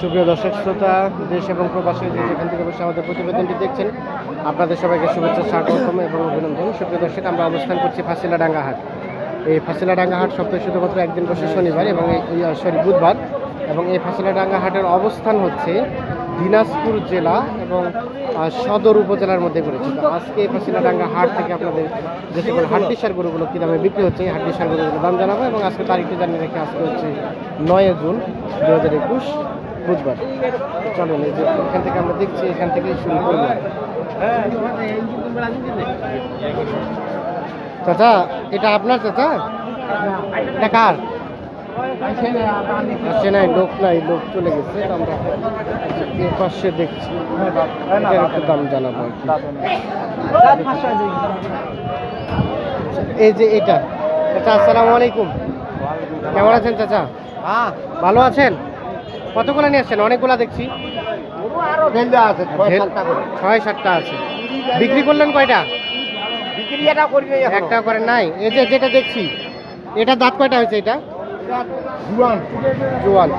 সুপ্রিয় দর্শক, শ্রোতা, দেশ এবং প্রবাসী যে যেখান থেকে বসে আমাদের প্রতিবেদনটি দেখছেন, আপনাদের সবাইকে শুভেচ্ছা, স্বাগতম এবং অভিনন্দন। সুপ্রিয় দর্শক, আমরা অবস্থান করছি ফাঁসিলাডাঙ্গা হাট এই ফাঁসিলাডাঙ্গা হাট সপ্তাহে শুধুমাত্র একদিন বসে শনিবার এবং এই সরি, বুধবার এবং এই ফাঁসিলাডাঙ্গা হাটের অবস্থান হচ্ছে দিনাজপুর জেলা এবং সদর উপজেলার মধ্যে পড়েছে। তো আজকে এই ফাঁসিলাডাঙ্গা হাট থেকে আপনাদের যে সকল হাড্ডি সার গরুগুলো কী দামে বিক্রি হচ্ছে, এই হাড্ডি সার গরুগুলো দাম জানাব এবং আজকে তারিখটি জানিয়ে রেখে আজকে হচ্ছে নয় জুন দু হাজার একুশ। বুধবার। চলেন এই যে এখান থেকে আমরা দেখছি এখান থেকেই শুরু করব। চাচা এটা আপনার চাচা? এটা কার? আসছে নাই লোক নাই লোক চলে গেছে। আমরা এ পাশে দেখছি। একটু দাম জানাব এই যে এটা। চাচা আসসালামু আলাইকুম। কেমন আছেন চাচা? ভালো আছেন? কতগুলো নিয়ে আসছেন? অনেকগুলা দেখছি। ছয় সাতটা আছে। বিক্রি করলেন কয়টা? একটা করে নাই এই যে যেটা দেখছি এটা দাঁত কয়টা হয়েছে এটা? জোয়ান।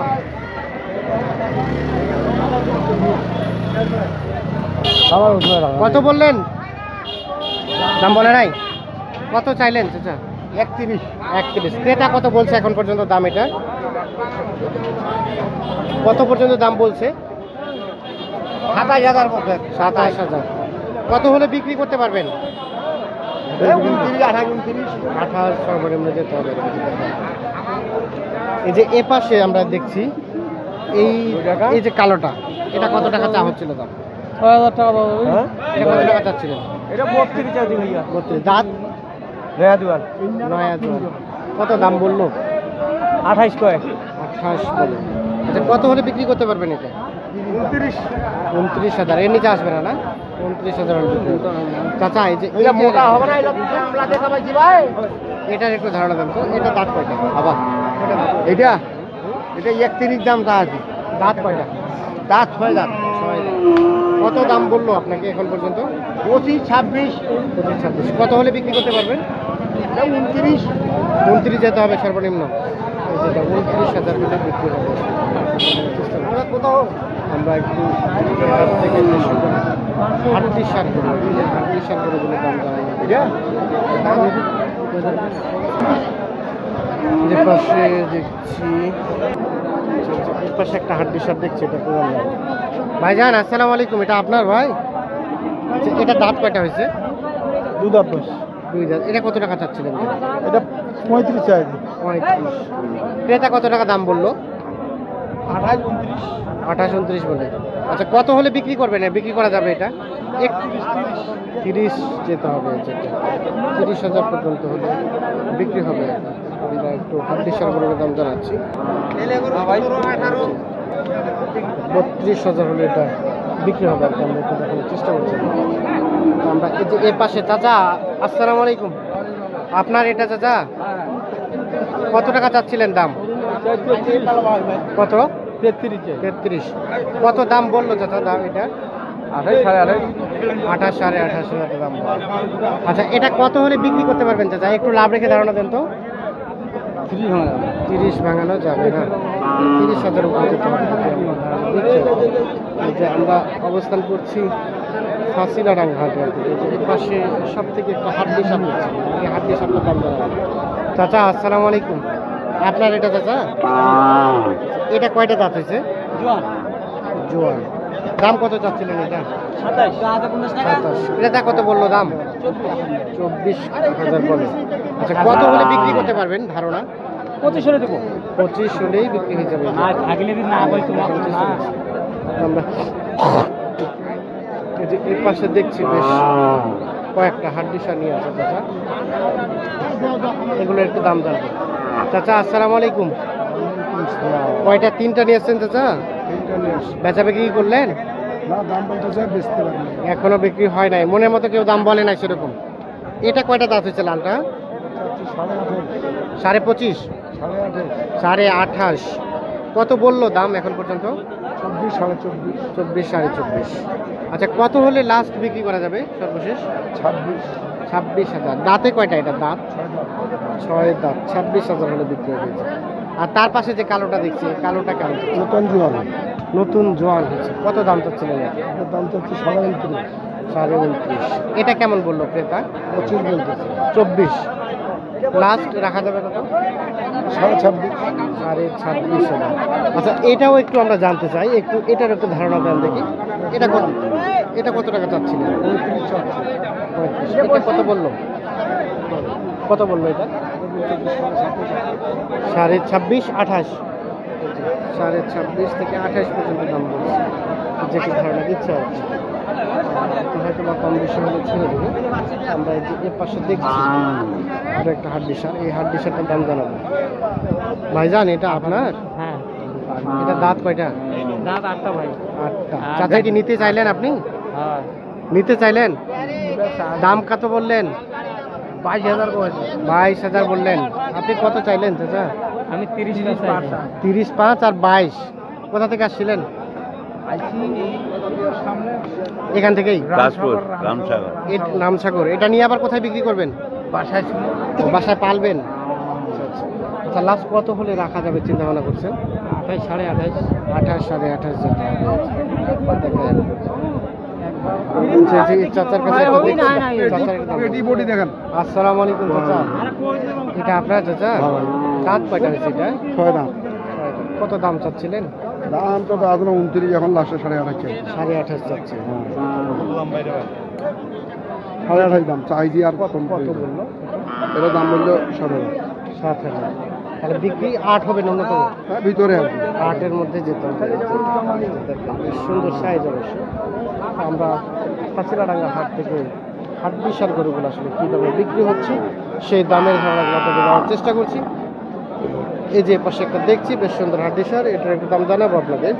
কত বললেন? দাম বলে নাই? কত চাইলেন চাচা? একত্রিশ। একত্রিশ। ক্রেতা কত বলছে এখন পর্যন্ত দাম এটা? কত পর্যন্ত দাম বলছে? সাতাশ হাজার সাতাশ হাজার। কত হলে বিক্রি করতে পারবেন? আঠাশ সর্বনিম্ন যেতে হবে। এই যে এ পাশে আমরা দেখছি এই এই যে কালোটা এটা কত টাকা চা হচ্ছিল দাম? ছয় হাজার টাকা এটা কত টাকা চাচ্ছিলেন এটা বত্রিশ। দাঁত? রেয়া দুয়ার নয় হাজার কত দাম বলল? আঠাইশ কয় আঠাশ বলে। আচ্ছা কত হলে বিক্রি করতে পারবেন এটা? উনত্রিশ। উনত্রিশ হাজার। এর নিচে আসবে না না? উনত্রিশ হাজার। চাচা এই যে এটা মোটা হবে না এটার একটু ধারণা দেন তো। এটা দাঁত কয়টা? আবার এটা এটা? একত্রিশ দাম তা আছে। দাঁত কয়টা? দাঁত ছয় দাঁত। ছয় কত দাম বলল আপনাকে এখন পর্যন্ত? পঁচিশ ছাব্বিশ। পঁচিশ ছাব্বিশ। কত হলে বিক্রি করতে পারবেন? উনত্রিশ। উনত্রিশ যেতে হবে সর্বনিম্ন। যেটা উনত্রিশ হাজার হলে বিক্রি হবে। আমরা একটু হাট থেকে আটত্রিশ সার করব আটত্রিশ সার করে দিলে দাম যে পাশে দেখছি পাশে একটা হাড্ডি সার দেখছি এটা ভাইজান আসসালামু আলাইকুম এটা আপনার ভাই? আচ্ছা, এটা দাঁত কয়টা হয়েছে? দুধ আব্বাস দুই দাঁত এটা কত টাকা চাচ্ছিলেন? এটা পঁয়ত্রিশ চাই। পঁয়ত্রিশ। ক্রেতা কত টাকা দাম বলল? আঠাশ উনত্রিশ। আঠাশ উনত্রিশ বলে। আচ্ছা কত হলে বিক্রি করবেন? বিক্রি করা যাবে এটা? তিরিশ। যেতে হবে তিরিশ হাজার পর্যন্ত হলে বিক্রি হবে। আমরা একটু হাড্ডি সারগুলোর দাম জানাচ্ছি। বত্রিশ হাজার হলে এটা বিক্রি হবে আর কি আমরা একটু দেখানোর চেষ্টা করছি। আমরা এই যে এ পাশে চাচা আসসালামু আলাইকুম। আপনার এটা চাচা? কত টাকা চাচ্ছিলেন দাম? কত? তেত্রিশ। কত দাম বলল চাচা দাম এটা? আঠাশ সাড়ে আঠাশ। আঠাশ সাড়ে আঠাশ হাজার দাম। আচ্ছা এটা কত হলে বিক্রি করতে পারবেন চাচা? একটু লাভ রেখে ধারণা দেন তো। তিরিশ ভাঙানো যাবে। না। তিরিশ হাজার উপরে আমরা অবস্থান করছি। ফাঁসিলাডাং ঘাটে আর কি। পাশে সব থেকে একটা হাড্ডি সাপ এই হাড্ডি সাপটা দাম চাচা আসসালামু আলাইকুম। আপনার এটা চাচা? এটা কয়টা দাঁত হয়েছে? জোয়ান। জোয়ান। দাম কত চাচ্ছিলেন এটা? এটা কত বলল দাম। চব্বিশ হাজার বলে। আচ্ছা কত হলে বিক্রি করতে পারবেন ধারণা? পঁচিশ হলে দেবো। পঁচিশ হলেই বিক্রি হয়ে যাবে। আমরা যে এর পাশে দেখছি বেশ কয়েকটা হাড্ডি নিয়ে আছে চাচা। এগুলো একটু দাম জানব। চাচা আসসালামু আলাইকুম। কয়টা তিনটা নিয়ে আসছেন চাচা বেচা বিক্রি করলেন? এখনও বিক্রি হয় নাই। মনের মতো কেউ দাম বলে নাই সেরকম। এটা কয়টা দাঁত হয়েছে লালটা? সাড়ে পঁচিশ? সাড়ে আঠাশ। কত বলল দাম এখন পর্যন্ত? চব্বিশ সাড়ে চব্বিশ। চব্বিশ সাড়ে চব্বিশ। আচ্ছা কত হলে লাস্ট বিক্রি করা যাবে সর্বশেষ? ছাব্বিশ। ছাব্বিশ হাজার। দাঁতে কয়টা এটা দাঁত? ছয় দাঁত। ছাব্বিশ হাজার হলে বিক্রি হয়ে গেছে। আর তার পাশে যে কালোটা দেখছি কালোটা কেমন নতুন জোয়ান। নতুন জোয়ান হচ্ছে। কত দাম? এটার দাম তো হচ্ছে সাড়ে উনত্রিশ। সাড়ে উনত্রিশ। এটা কেমন বলল ক্রেতা? পঁচিশ চব্বিশ। লাস্ট রাখা যাবে কত? সাড়ে ছাব্বিশ। সাড়ে ছাব্বিশ হাজার। আচ্ছা এটাও একটু আমরা জানতে চাই একটু এটার একটু ধারণা দেন দেখি। এটা কত? এটা কত টাকা চাচ্ছিলেন? পঁয়ত্রিশ। চাচ্ছে পঁয়ত্রিশ। এটা কত বলল? কত বলল এটা? সাড়ে ছাব্বিশ আঠাশ। সাড়ে ছাব্বিশ থেকে আঠাশ পর্যন্ত দাম বলছে। যেটি ধারণা দিচ্ছে আর কি? হয়তো বা কম বেশি হলে ছেড়ে দেবে। আমরা এই যে এর পাশে দেখছি। এটা একটা হাট ডিসার এই হাট ডিসারটার দাম জানাব। ভাইজান এটা আপনার? হ্যাঁ। এটা দাঁত কয়টা? দাঁত আটটা ভাই। আটটা। চাচা কি নিতে চাইলেন আপনি? হ্যাঁ। নিতে চাইলেন? দাম কত বললেন? বাইশ হাজার বাইশ হাজার বললেন। আপনি কত চাইলেন চাচা? আমি তিরিশ তিরিশ পাঁচ আর বাইশ। কোথা থেকে আসছিলেন? এখান থেকেই? রামসাগর নামসাগর এটা নিয়ে আবার কোথায় বিক্রি করবেন? বাসায় ছিল। বাসায় পালবেন? আচ্ছা লাস্ট কত হলে রাখা যাবে চিন্তা ভাবনা করছেন? আঠাইশ সাড়ে আঠাইশ আঠাশ সাড়ে আঠাশ যেতে হবে। দেখেন। আসসালামু আলাইকুম চাচা। এটা আপনার চাচা? দাঁত ছয় দাম কত দাম চাচ্ছিলেন? দাম তো দাদা উনত্রিশ এখন লাস্টে সাড়ে আঠাশ সাড়ে আঠাশ চাচ্ছে সাড়ে আঠাশ দাম চাইছি আর কত কত বলল? এটা দাম বলল সতেরো সাত হাজার। তাহলে বিক্রি আট হবে ন্যূনতম হ্যাঁ ভিতরে আটের মধ্যে যেতে হবে। সুন্দর সাইজ অবশ্য। আমরা পাচিলাডাঙ্গা হাট থেকে হাট বিশাল গরুগুলো আসলে কী দামে বিক্রি হচ্ছে সেই দামের ধারণাগুলো আপনাদের দেওয়ার চেষ্টা করছি। এই যে পাশে একটা দেখছি বেশ সুন্দর হাট সার এটার একটু দাম জানাব আপনাদের।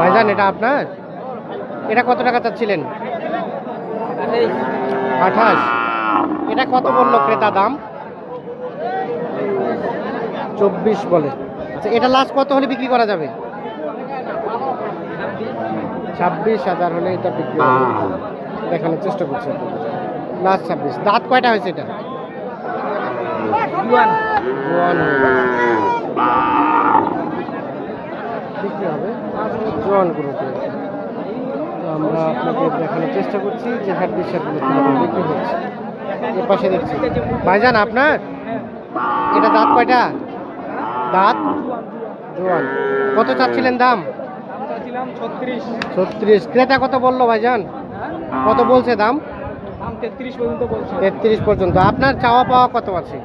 ভাইজান এটা আপনার? এটা কত টাকা চাচ্ছিলেন? আঠাশ। এটা কত বলল ক্রেতা দাম? চব্বিশ বলে। আচ্ছা এটা লাস্ট কত হলে বিক্রি করা যাবে? ছাব্বিশ হাজার হলে এটা বিক্রি দেখানোর চেষ্টা করছি লাস্ট ছাব্বিশ। দাঁত কয়টা হয়েছে এটা? জোয়ান হয়ে বিক্রি হবে। জোয়ান গ্রুপে আমরা আপনাকে দেখানোর চেষ্টা করছি যে বিশ্বাসগুলো কীভাবে বিক্রি হচ্ছে। এ পাশে দেখছি। ভাইজান, আপনার? এটা দাঁত কয়টা? দাঁত? জোয়ান। কত চাচ্ছিলেন দাম? ছত্রিশ। ক্রেতা কত বলল ভাইজান? কত বলছে দাম? তেত্রিশ পর্যন্ত। আপনার চাওয়া পাওয়া কত আছে?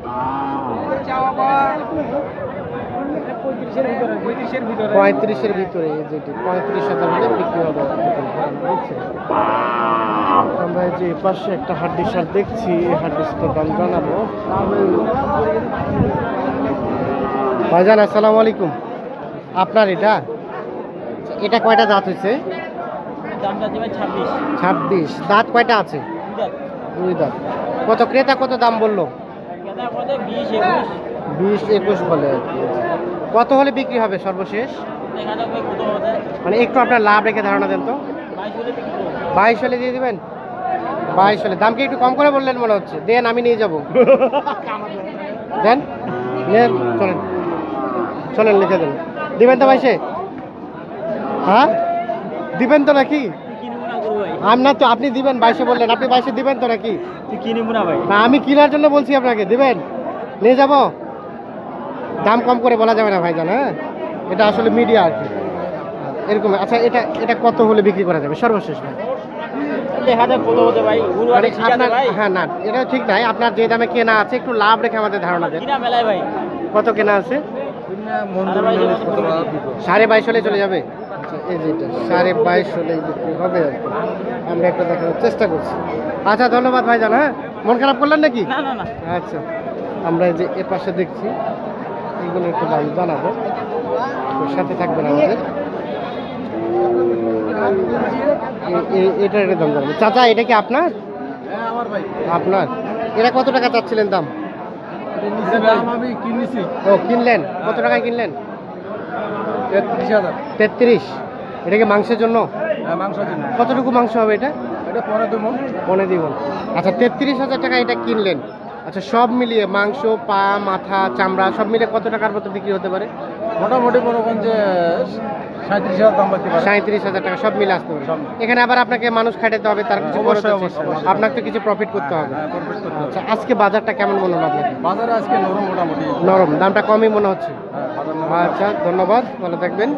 পঁয়ত্রিশের ভিতরে পঁয়ত্রিশের পঁয়ত্রিশের ভিতরে যেটি পঁয়ত্রিশ হাজার হলে বিক্রি হবে। আমরা এই যে পাশে একটা হাড্ডি সার দেখছি এই হাড্ডি সারটার দাম জানাব। ভাইজান আসসালামু আলাইকুম। আপনার এটা? এটা কয়টা দাঁত হয়েছে? ছাব্বিশ। দাঁত কয়টা আছে? দুই দাঁত। কত ক্রেতা কত দাম বলল? বিশ একুশ। বিশ একুশ বলে আর কি। কত হলে বিক্রি হবে সর্বশেষ? মানে একটু আপনার লাভ রেখে ধারণা দেন তো। বাইশ হলে দিয়ে দিবেন? বাইশ হলে। দাম কি একটু কম করে বললেন মনে হচ্ছে। দেন আমি নিয়ে যাব। দেন নেন চলেন। চলেন লিখে দেন। দিবেন তো বাইশে? হ্যাঁ? দিবেন তো নাকি? না আপনার তো আপনি দিবেন বাইশে বললেন। আপনি বাইশে দিবেন তো নাকি? কিনবো না ভাই। না আমি কেনার জন্য বলছি আপনাকে। দিবেন? নিয়ে যাব? দাম কম করে বলা যাবে না ভাইজান হ্যাঁ? এটা আসলে মিডিয়া আর কি। এরকম আচ্ছা এটা এটা কত হলে বিক্রি করা যাবে? সর্বশেষ ভাই। মানে হ্যাঁ না এটা ঠিক নাই। আপনার যে দামে কেনা আছে একটু লাভ রেখে আমাদের ধারণা দেন। ভাই। কত কেনা আছে? সাড়ে বাইশ হলে চলে যাবে? এই সাড়ে বাইশ হলে বিক্রি হবে আর কি। আমরা একটা দেখানোর চেষ্টা করছি। আচ্ছা ধন্যবাদ ভাইজান হ্যাঁ? মন খারাপ করলেন নাকি? আচ্ছা আমরা এই যে এ পাশে দেখছি। এইগুলো একটু দাম জানাব। সাথে থাকবেন আমাদের। এটার একটা দাম জানাব। চাচা এটা কি আপনার? হ্যাঁ ভাই। আপনার। এটা কত টাকা চাচ্ছিলেন দাম? ও কিনলেন? কত টাকায় কিনলেন? তেত্রিশ হাজার। তেত্রিশ। এটা কি মাংসের জন্য? হ্যাঁ কতটুকু মাংস হবে এটা? এটা পনেরো দেবো মনে। দিব আচ্ছা তেত্রিশ হাজার টাকা এটা কিনলেন। আচ্ছা সব মিলিয়ে মাংস পা মাথা চামড়া সব মিলিয়ে কত টাকার মতো বিক্রি হতে পারে? মোটামুটি মনে করেন যে সাঁত্রিশ হাজার দাম পারে। সাঁত্রিশ হাজার টাকা সব মিলে আসতে হবে এখানে আবার আপনাকে মানুষ খাটাতে হবে তার কিছু খরচ। আপনাকে তো কিছু প্রফিট করতে হবে। হ্যাঁ প্রফিট করতে হবে। আচ্ছা আজকে বাজারটা কেমন মনে হলো আপনাকে বাজারে আজকে নরম মোটামুটি। নরম দামটা কমই মনে হচ্ছে। হ্যাঁ আচ্ছা ধন্যবাদ ভালো থাকবেন।